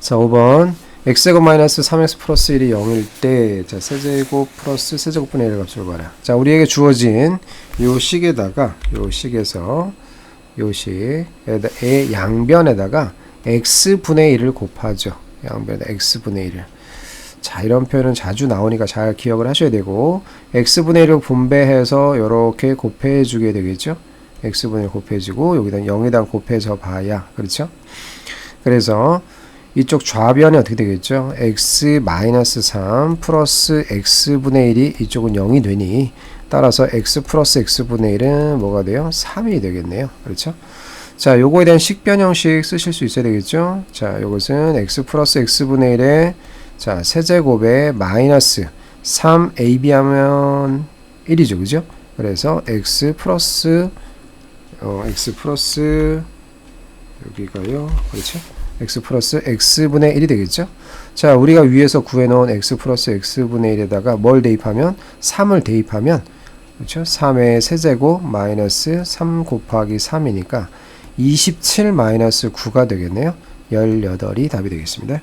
자, 5번. x제곱 마이너스 3x 플러스 1이 0일 때, 자, 세제곱 플러스 세제곱분의 1의 값을 구하라. 자, 우리에게 주어진 요 식에다가, 요 식에서, 요 식의 양변에다가 x분의 1을 곱하죠. 양변에 x분의 1을. 자, 이런 표현은 자주 나오니까 잘 기억을 하셔야 되고, x분의 1을 분배해서 이렇게 곱해 주게 되겠죠? x분의 1 곱해지고, 여기다 0에다 곱해서 봐야, 그렇죠? 그래서, 이쪽 좌변이 어떻게 되겠죠? x 마이너스 3 플러스 x분의 1이 이쪽은 0이 되니, 따라서 x 플러스 x분의 1은 뭐가 돼요? 3이 되겠네요. 그렇죠? 자, 요거에 대한 식변 형식 쓰실 수 있어야 되겠죠? 자, 요것은 x 플러스 x분의 1에 자, 세제곱에 마이너스 3ab 하면 1이죠. 그죠? 그래서 x 플러스 어, x 플러스 여기가요. 그렇죠? x 플러스 x분의 1이 되겠죠? 자, 우리가 위에서 구해놓은 x 플러스 x분의 1에다가 뭘 대입하면 3을 대입하면 그렇죠? 3의 세제곱 마이너스 3 곱하기 3이니까 27 마이너스 9가 되겠네요. 18이 답이 되겠습니다.